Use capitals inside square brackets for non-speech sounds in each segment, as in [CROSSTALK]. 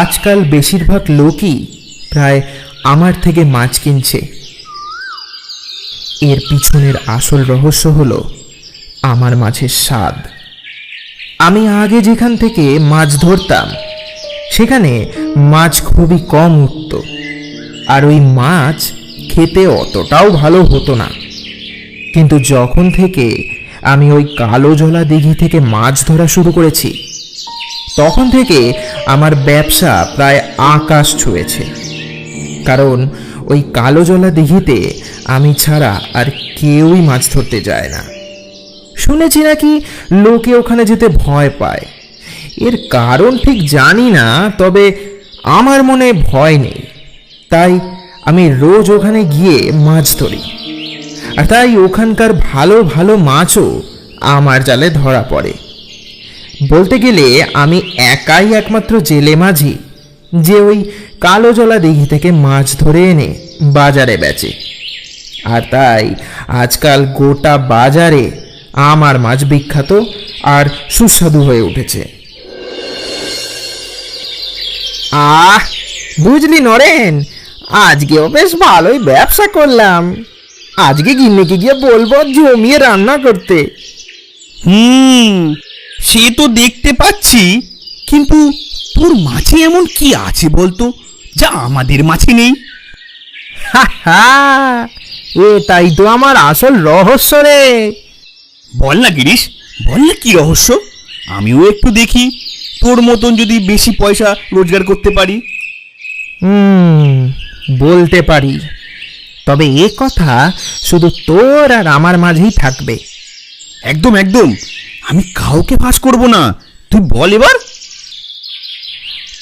আজকাল বেশিরভাগ লোকই প্রায় আমার থেকে মাছ কিনছে। এর পিছনের আসল রহস্য হলো আমার মাছের স্বাদ। আমি আগে যেখান থেকে মাছ ধরতাম, সেখানে মাছ খুবই কম উঠত, আর ওই মাছ খেতে অতটাও ভালো হতো না। কিন্তু যখন থেকে আমি ওই কালো জলা দিঘি থেকে মাছ ধরা শুরু করেছি, তখন থেকে আমার ব্যবসা প্রায় আকাশ ছুঁয়েছে। কারণ ওই কালো জলা দিঘিতে আমি ছাড়া আর কেউই মাছ ধরতে যায় না। শুনেছি নাকি লোকে ওখানে যেতে ভয় পায়। এর কারণ ঠিক জানি না, তবে আমার মনে ভয় নেই। তাই আমি রোজ ওখানে গিয়ে মাছ ধরি। আর তাই ওখানকার ভালো ভালো মাছও আমার জালে ধরা পড়ে। বলতে গেলে আমি একাই একমাত্র জেলে মাঝি, যে ওই কালো জলা দিঘি থেকে মাছ ধরে এনে বাজারে বেচে। আর তাই আজকাল গোটা বাজারে আমার মাছ বিখ্যাত আর সুস্বাদু হয়ে উঠেছে। আহ, বুঝলি নরেন, আজকেও বেশ ভালোই ব্যবসা করলাম। আজকে গিন্নিকে গিয়ে বলব জমিয়ে রান্না করতে। হুম সে তো দেখতে পাচ্ছি কিন্তু তোর মাছে এমন কি আছে বলতো যা আমাদের মাছে নেই? এটাই তো আমার আসল রহস্য রে। বল না গিরিশ বল না কি রহস্য? আমিও একটু দেখি তোর মতন যদি বেশি পয়সা রোজগার করতে পারি। হুম বলতে পারি। তবে এ কথা শুধু তোর আর আমার মাঝেই থাকবে। একদম একদম আমি কাউকে ফাঁস করব না। তুই বল এবার।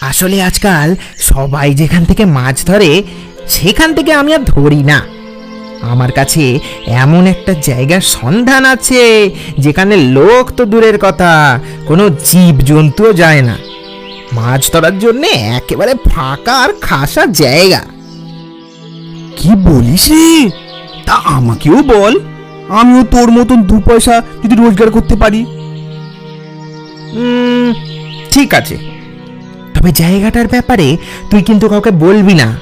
আসলে আজকাল সবাই যেখান থেকে মাছ ধরে সেখান থেকে আমি আর ধরি না। আমার কাছে এমন একটা জায়গার সন্ধান আছে যেখানে লোক তো দূরের কথা কোনো জীব জন্তুও যায় না। মাছ ধরার জন্য একেবারে ফাঁকা আর খাসা জায়গা। কি বলিস রে? তা আমাকেও বল। আমিও তোর মতন দু পয়সা যদি রোজগার করতে পারি। ঠিক আছে। তবে জায়গাটার ব্যাপারে তুই কিন্তু কাউকে বলবি না।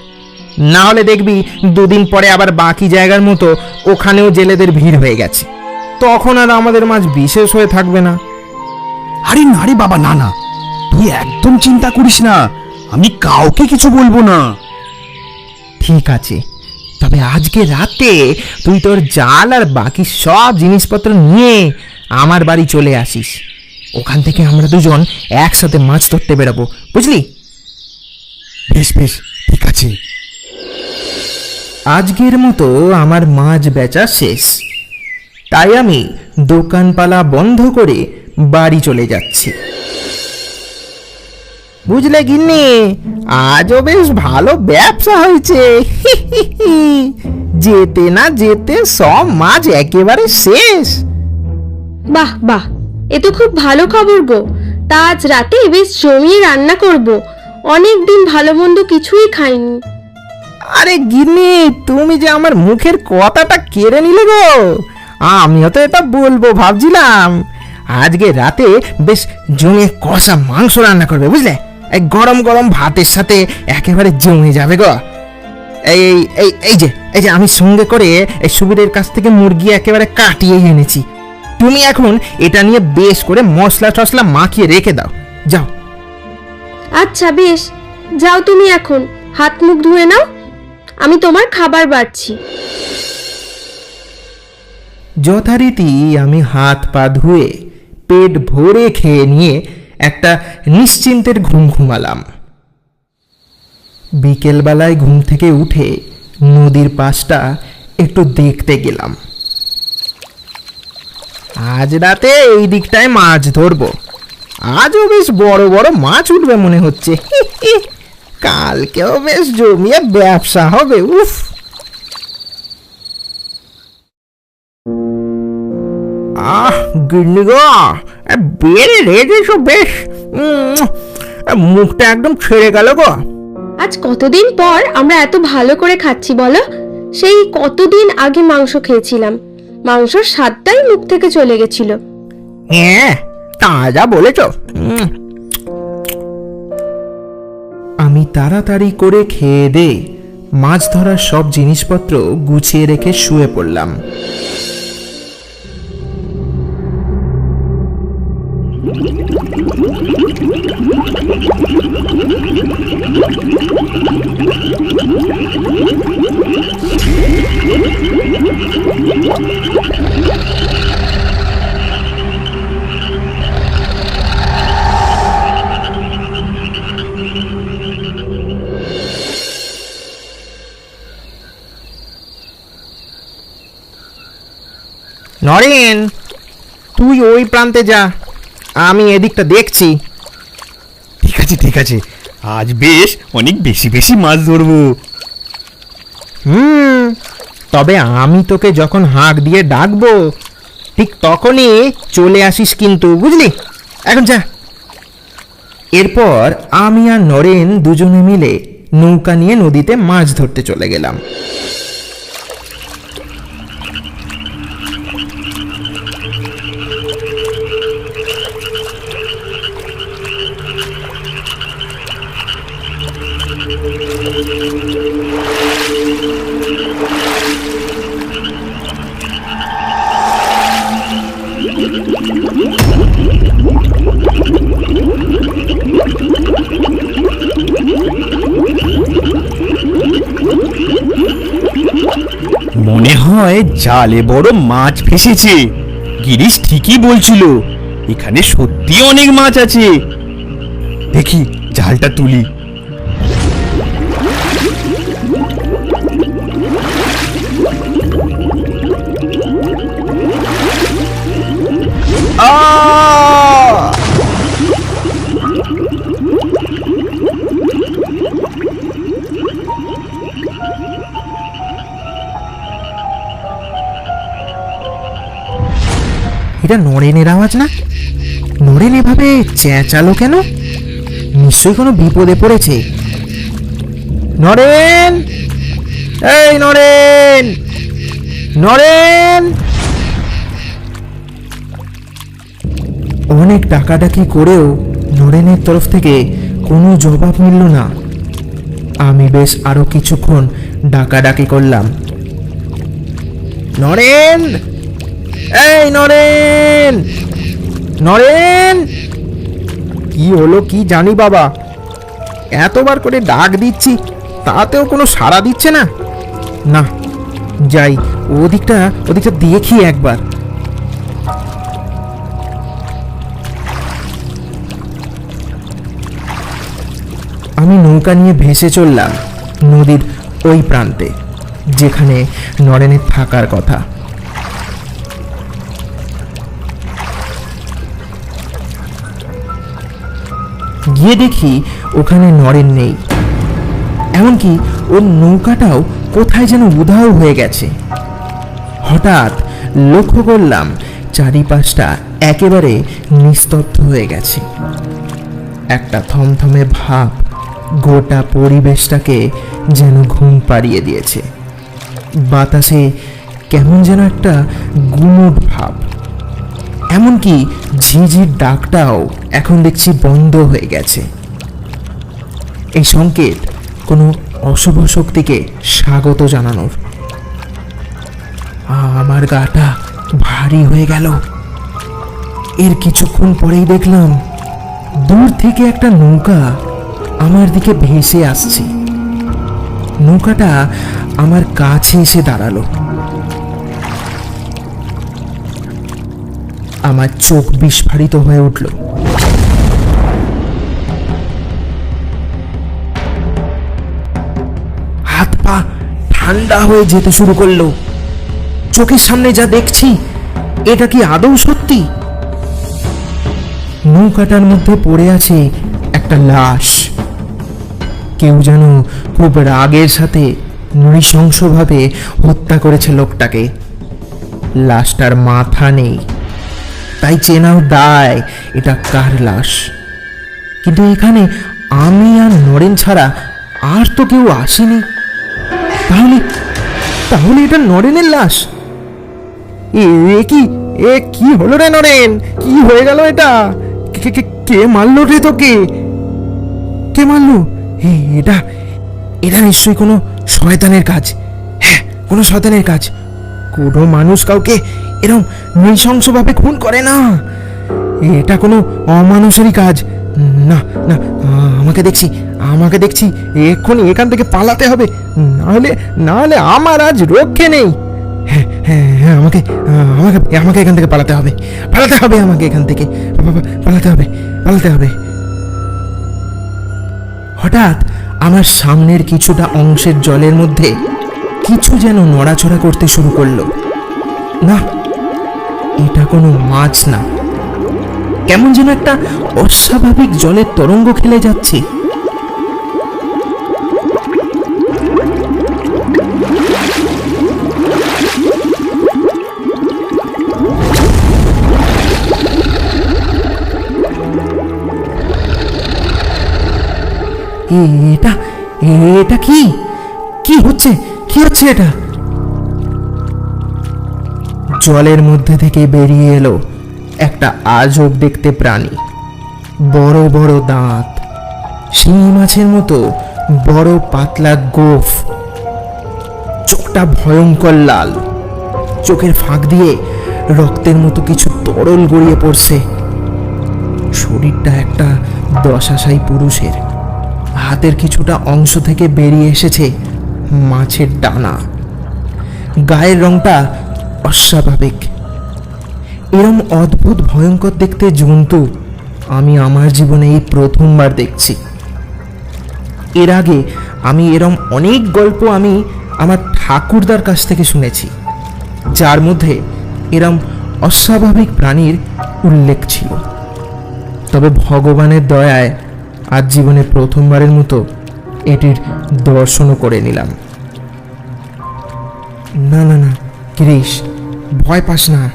না হলে দেখবি দুদিন পরে আবার বাকি জায়গার মতো ওখানেও জেলেদের ভিড় হয়ে গেছে। তখন আর আমাদের মাছ বিশেষ হয়ে থাকবে না। আরে না রে বাবা না না। তুই একদম চিন্তা করিস না। আমি কাউকে কিছু বলব না। ঠিক আছে। তবে আজকে রাতে তুই তোর জাল আর বাকি সব জিনিসপত্র নিয়ে আমার বাড়ি চলে আসিস। ওখান থেকে আমরা দুজন একসাথে মাছ ধরতে বেরোবো বুঝলি? বেশ বেশ ঠিক আছে। আজকের মতো আমার মাছ বেচা শেষ। তাই আমি দোকানপালা বন্ধ করে বাড়ি চলে যাচ্ছি। বুঝলে গিন্নি? আজও বেশ ভালো ব্যবসা হয়েছে। [LAUGHS] যেতে না যেতে সব মাছ একেবারে শেষ। বাহ বাহ এ তো খুব ভালো খবর গো। তা আজ রাতে বেশ জমিয়ে রান্না করব। অনেক দিন ভালো মন্দ কিছুই খাইনি। আরে গিন্নি তুমি যে আমার মুখের কথাটা কেড়ে নিলে গো আমিও তো এটা বলব ভাবছিলাম। আজকে রাতে বেশ জমে কষা মাংস রান্না করবে বুঝলে? গরম গরম ভাতের সাথে একেবারে জমে যাবে গো। এই এই এই যে এই যে আমি সঙ্গে করে এই সুবিরের কাছ থেকে মুরগি একেবারে কাটিয়ে এনেছি। তুমি এখন এটা নিয়ে বেশ করে মশলা টশলা মাখিয়ে রেখে দাও। যাও। আচ্ছা বেশ। যাও তুমি এখন। হাত মুখ ধুয়ে নাও। আমি তোমার খাবার বাড়ছি। যথারীতি আমি হাত পা ধুয়ে পেট ভরে খেয়ে নিয়ে একটা নিশ্চিন্তের ঘুম ঘুমালাম। বিকেলবেলায় ঘুম থেকে উঠে নদীর পাশটা একটু দেখতে গেলাম। আজ রাতে এই দিকটায় মাছ ধরবো। আজও বেশ বড় বড় মাছ উঠবে মনে হচ্ছে। [LAUGHS] কালকেও বেশ জমিয়ে ব্যবসা হবে, উফ! আহ, গিন্নি গো! বেড়ে রেখেছো বেশ। মুখটা একদম ছেড়ে গেল গো। আজ কতদিন পর আমরা এত ভালো করে খাচ্ছি বলো? সেই কতদিন আগে মাংস খেয়েছিলাম। মাংসর স্বাদটাই মুখ থেকে চলে গেছিল। হ্যাঁ তা যা বলেছ। আমি তাড়াতাড়ি করে খেয়ে দে। মাছ ধরার সব জিনিসপত্র গুছিয়ে রেখে শুয়ে পড়লাম। নরেন তুই ওই প্রান্তে যা। আমি এদিকটা দেখছি। ঠিক আছে ঠিক আছে। আজ বেশ অনেক বেশি বেশি মাছ ধরবো। হুম তবে আমি তোকে যখন হাঁক দিয়ে ডাকবো ঠিক তখনই চলে আসিস কিন্তু বুঝলি? এখন যা। এরপর আমি আর নরেন দুজনে মিলে নৌকা নিয়ে নদীতে মাছ ধরতে চলে গেলাম। মনে হয় জালে বড় মাছ ফেসেছে। গিরিশ ঠিকই বলছিল, এখানে সত্যি অনেক মাছ আছে। দেখি, জালটা তুলি। এটা নরেনের আওয়াজ না। নরেন এভাবে চেঁচালো কেন? নিশ্চয়ই কোনো বিপদে পড়েছে। নরেন! এই নরেন! নরেন! অনেক ডাকাডাকি করেও নরেনের তরফ থেকে কোনো জবাব মিলল না। আমি বেশ আরও কিছুক্ষণ ডাকাডাকি করলাম। নরেন! এই, নরেন! নরেন! কি হলো, কি জানি বাবা? এতবার করে ডাক দিচ্ছি, তাতেও কোনো সাড়া দিচ্ছে না? না, যাই, ওদিকটা ওদিকটা দেখি একবার। আমি নৌকা নিয়ে ভেসে চললাম নদীর ওই প্রান্তে, যেখানে নরেনের থাকার কথা। গিয়ে দেখি ওখানে নরেন নেই। এমনকি ওর নৌকাটাও কোথায় যেন উধাও হয়ে গেছে। হঠাৎ লক্ষ্য করলাম চারিপাশটা একেবারে নিস্তব্ধ হয়ে গেছে। একটা থমথমে ভাব গোটা পরিবেশটাকে যেন ঘুম পাড়িয়ে দিয়েছে। বাতাসে কেমন যেন একটা গুমট ভাব। এমনকি ঝিঝির ডাকটাও এখন দেখছি বন্ধ হয়ে গেছে। এই সংকেত কোনো অশুভ শক্তিকে স্বাগত জানানোর। আমার গাটা ভারী হয়ে গেল। এর কিছুক্ষণ পরেই দেখলাম দূর থেকে একটা নৌকা আমার দিকে ভেসে আসছে। নৌকাটা আমার কাছে এসে দাঁড়াল। আমার চোখ বিস্ফারিত হয়ে উঠল। হাত পা ঠান্ডা হয়ে যেতে শুরু করল। চোখের সামনে যা দেখছি, এটা কি আদৌ সত্যি? নৌকাটার মধ্যে পড়ে আছে একটা লাশ। কেউ যেন খুব রাগের সাথে নৃশংসভাবে হত্যা করেছে লোকটাকে। লাশটার মাথা নেই। তাই চেনাও দায়, এটা কার লাশ? কিন্তু এখানে আমি আর নরেন ছাড়া আর তো কেউ আসেনি। তাহলে তাহলে এটা নরেনের লাশ? এ কি এ কি হলো রে নরেন? কি হয়ে গেল এটা? কে- মারলো রে তোকে? কে মারলো? এটা এটা নিশ্চয়ই কোনো শয়তানের কাজ। হ্যাঁ কোনো শয়তানের কাজ। কোনো মানুষ কাউকে এরকম নৃশংসভাবে খুন করে না। এটা কোনো অমানুষেরই কাজ। না না, আমাকে দেখছি আমাকে দেখছি, এক্ষুনি এখান থেকে পালাতে হবে। নাহলে নাহলে আমার আজ রক্ষে নেই। হ্যাঁ হ্যাঁ হ্যাঁ আমাকে আমাকে আমাকে এখান থেকে পালাতে হবে। পালাতে হবে আমাকে এখান থেকে। পালাতে হবে পালাতে হবে। হঠাৎ আমার সামনের কিছুটা অংশের জলের মধ্যে কিছু যেন নড়াচড়া করতে শুরু করল। না, এটা কোনো মাছ না। কেমন যেন একটা অস্বাভাবিক জলের তরঙ্গ খেলে যাচ্ছে। এটা এটা কি? কি হচ্ছে? কি হচ্ছে এটা? জলের মধ্যে থেকে বেরিয়ে এলো একটা আজব দেখতে প্রাণী। বড় বড় দাঁত শিঙি মাছের মতো বড় পাতলা গোফ। চোখটা ভয়ঙ্কর লাল। চোখের ফাঁক দিয়ে রক্তের মতো কিছু তরল গড়িয়ে পড়ছে। শরীরটা একটা দশাশাই পুরুষের। হাতের কিছুটা অংশ থেকে বেরিয়ে এসেছে। মাছের ডানা। গায়ের রংটা অস্বাভাবিক। এরম অদ্ভুত, ভয়ঙ্কর দেখতে জন্তু আমি আমার জীবনে এই প্রথমবার দেখছি। এর আগে আমি এরম অনেক গল্প আমি আমার ঠাকুরদার কাছ থেকে শুনেছি, যার মধ্যে এরম অস্বাভাবিক প্রাণীর উল্লেখ ছিল। তবে ভগবানের দয়ায় আজ জীবনে প্রথমবারের মতো এটির দর্শনও করে নিলাম। না না না, গিরিশ, ভয় পাস না।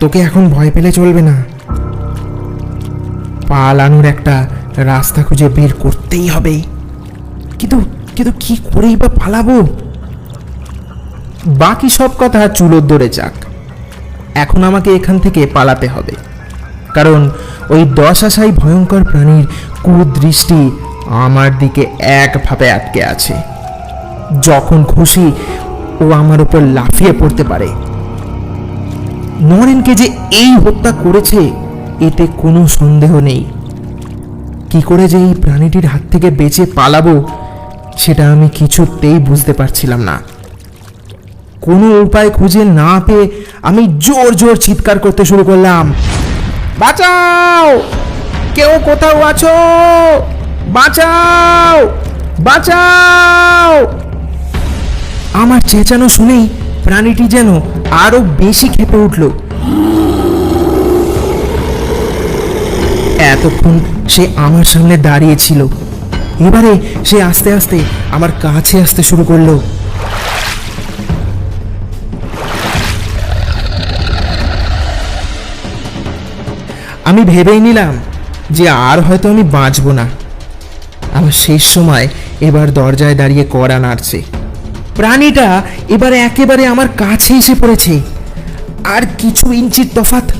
তোকে এখন ভয় পেলে চলবে না। পালানোর একটা রাস্তা খুঁজে বের করতেই হবে। কিন্তু কিন্তু কি করেই বা পালাবো? বাকি সব কথা চুলোর দরে যাক। এখন আমাকে এখান থেকে পালাতে হবে। কারণ ওই দশাশাই ভয়ঙ্কর প্রাণীর কুদৃষ্টি আমার দিকে একভাবে আটকে আছে। যখন খুশি ও আমার উপর লাফিয়ে পড়তে পারে। নরেনকে যে এই হত্যা করেছে, এতে কোনো সন্দেহ নেই। কি করে যে এই প্রাণীটির হাত থেকে বেঁচে পালাবো, সেটা আমি কিছুতেই বুঝতে পারছিলাম না। কোনো উপায় খুঁজে না পেয়ে আমি জোর জোর চিৎকার করতে শুরু করলাম। বাঁচাও! কেউ কোথাও আছো? বাঁচাও! বাঁচাও! আমার চেঁচানো শুনেই প্রাণীটি যেন আরও বেশি খেপে উঠল। এতক্ষণ সে আমার সামনে দাঁড়িয়েছিল এবারে সে আস্তে আস্তে আমার কাছে আসতে শুরু করল। আমি ভেবেই নিলাম যে আর হয়তো আমি বাঁচব না। আমার শেষ সময় এবার দরজায় দাঁড়িয়ে কড়া নাড়ছে। প্রাণীটা এবারে একেবারে আমার কাছে এসে পড়েছে। আর কিছু ইঞ্চির তফাত,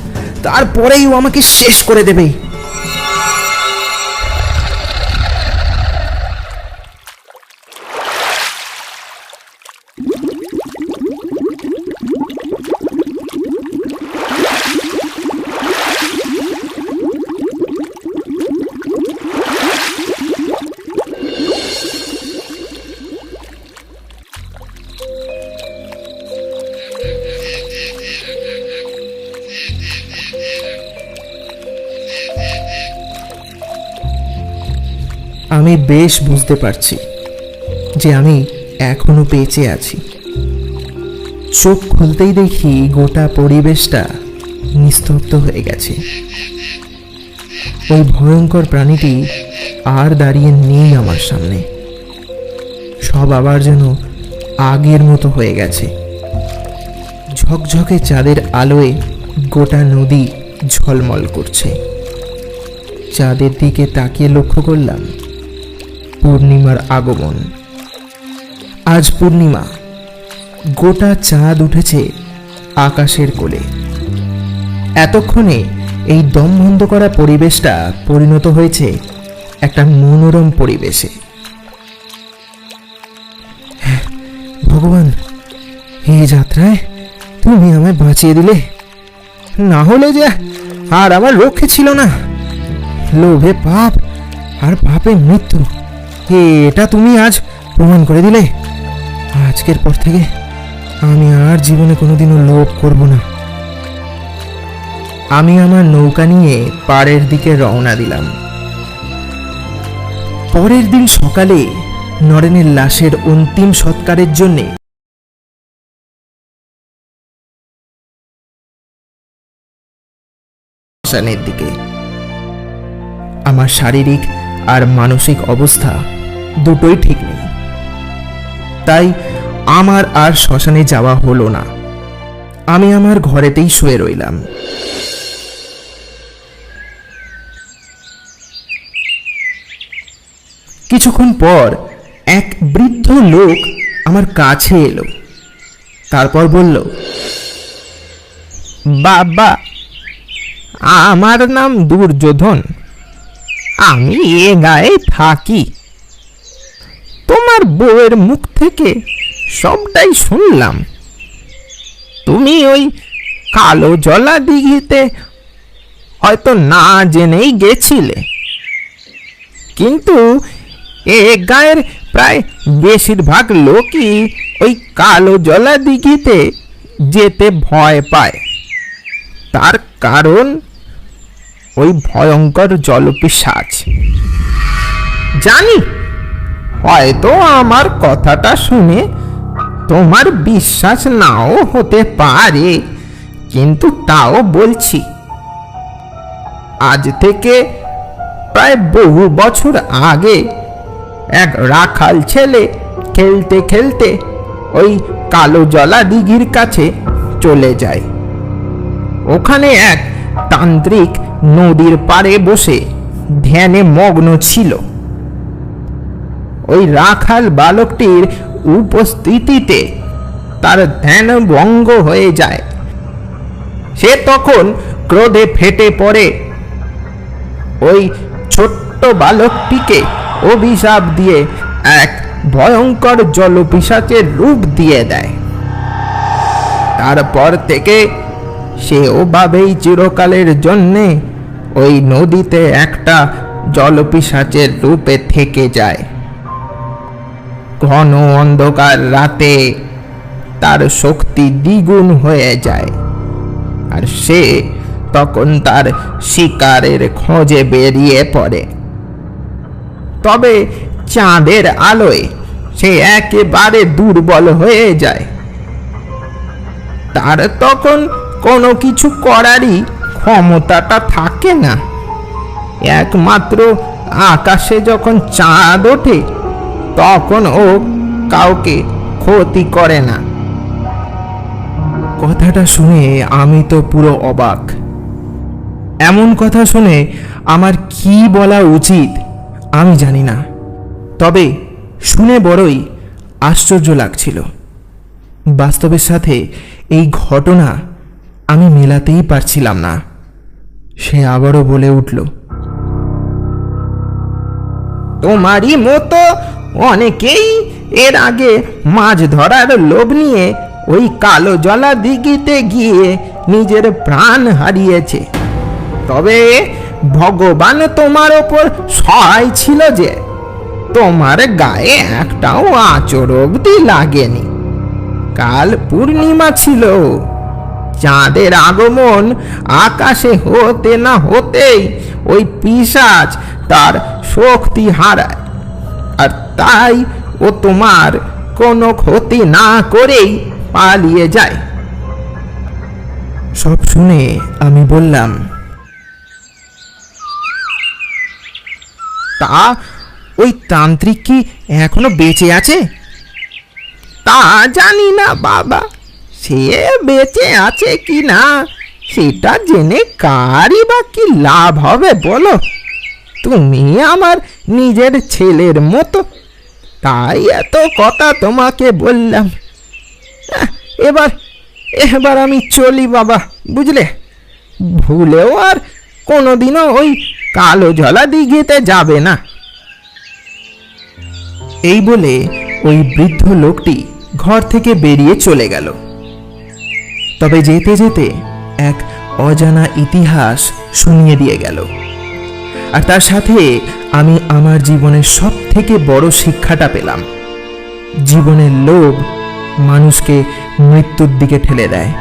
তারপরেই ও আমাকে শেষ করে দেবে। আমি বেশ বুঝতে পারছি যে আমি এখনও বেঁচে আছি। চোখ খুলতেই দেখি গোটা পরিবেশটা নিস্তব্ধ হয়ে গেছে। ওই ভয়ঙ্কর প্রাণীটি আর দাঁড়িয়ে নেই আমার সামনে। সব আবার যেন আগের মতো হয়ে গেছে। ঝকঝকে চাঁদের আলোয় গোটা নদী ঝলমল করছে। চাঁদের দিকে তাকিয়ে লক্ষ্য করলাম পূর্ণিমার আগমন। আজ পূর্ণিমা। গোটা চাঁদ উঠেছে আকাশের কোলে। এতক্ষণে এই দমবন্ধ করা পরিবেশটা পরিণত হয়েছে একটা মনোরম পরিবেশে। হ্যাঁ, ভগবান এ যাত্রায় তুমি আমায় বাঁচিয়ে দিলে? না হলে যে আর আমার রক্ষে ছিল না। লোভে পাপ আর পাপে মৃত্যু। এটা তুমি আজ প্রমাণ করে দিলে? আজকের পর থেকে আমি আর জীবনে কোনোদিনও লোভ করব না। আমি আমার নৌকা নিয়ে পাড়ের দিকে রওনা দিলাম। পরের দিন সকালে নরেনের লাশের অন্তিম সৎকারের জন্যে দিকে। আমার শারীরিক আর মানসিক অবস্থা দুটোই ঠিক নেই। তাই আমার আর শ্মশানে যাওয়া হলো না। আমি আমার ঘরেতেই শুয়ে রইলাম। কিছুক্ষণ পর এক বৃদ্ধ লোক আমার কাছে এলো। তারপর বলল, বাবা, আমার নাম দুর্যোধন। আমি এ গায়ে থাকি। তোমার বউয়ের মুখ থেকে সবটাই শুনলাম। তুমি ওই কালো জলা দিঘিতে হয়তো না জেনেই গেছিলে। কিন্তু এ গায়ের প্রায় বেশিরভাগ লোকই ওই কালো জলা দিঘিতে যেতে ভয় পায়। তার কারণ ওই ভয়ঙ্কর জলপিশাচ। জানি হয়তো আমার কথাটা শুনে তোমার বিশ্বাস নাও হতে পারে, কিন্তু তাও বলছি, আজ থেকে প্রায় বহু বছর আগে এক রাখাল ছেলে খেলতে খেলতে ওই কালো জলা দিঘির কাছে চলে যায়। ওখানে এক তান্ত্রিক নদীর পাড়ে বসে ধ্যানে মগ্ন ছিল। ওই রাখাল বালকটির উপস্থিতিতে তার ধ্যান ভঙ্গ হয়ে যায়। সে তখন ক্রোধে ফেটে পড়ে। ওই ছোট্ট বালকটিকে অভিশাপ দিয়ে এক ভয়ঙ্কর জলপিশাচের রূপ দিয়ে দেয়। তারপর থেকে সে ওভাবেই চিরকালের জন্যে ওই নদীতে একটা জলপিশাচের রূপে থেকে যায়। ঘন অন্ধকার রাতে তার শক্তি দ্বিগুণ হয়ে যায়। আর সে তখন তার শিকারের খোঁজে বেরিয়ে পড়ে। তবে চাঁদের আলোয় সে একেবারে দুর্বল হয়ে যায়। তার তখন কোনো কিছু করারই ক্ষমতাটা থাকে না। একমাত্র আকাশে যখন চাঁদ ওঠে তখন ও কাউকে ক্ষতি করে না। কথাটা শুনে আমি তো পুরো অবাক। এমন কথা শুনে আমার কি বলা উচিত আমি জানি না। তবে শুনে বড়ই আশ্চর্য লাগছিল। বাস্তবের সাথে এই ঘটনা আমি মেলাতেই পারছিলাম না। সে আবারও বলে উঠল, তোমারই মতো অনেকেই এর আগে মাছ ধরার লোভ নিয়ে ওই কালো জলা দিঘিতে গিয়ে নিজের প্রাণ হারিয়েছে। তবে ভগবান তোমার ওপর সহায় ছিল যে, তোমার গায়ে একটাও আচর অবধি লাগেনি। কাল পূর্ণিমা ছিল। চাঁদের আগমন আকাশে হতে না হতেই ওই পিসাজ তার শক্তি হারায়। তাই ও তোমার কোনো ক্ষতি না করেই পালিয়ে যায়। সব শুনে আমি বললাম, তা ওই তান্ত্রিক কি এখনও বেঁচে আছে? তা জানি না বাবা, সে বেঁচে আছে কি না, সেটা জেনে কারই বা কি লাভ হবে বলো? তুমি আমার নিজের ছেলের মতো তাই এত কথা তোমাকে বললাম। এবার এবার আমি চলি বাবা, বুঝলে? ভুলেও আর কোনোদিনও ওই কালো জলা দিঘিতে যাবে না। এই বলে ওই বৃদ্ধ লোকটি ঘর থেকে বেরিয়ে চলে গেল। তবে যেতে যেতে এক অজানা ইতিহাস শুনিয়ে দিয়ে গেল। আর তার সাথে আমি আমার জীবনের সব থেকে বড় শিক্ষাটা পেলাম। জীবনের লোভ মানুষকে মৃত্যুর দিকে ঠেলে দেয়।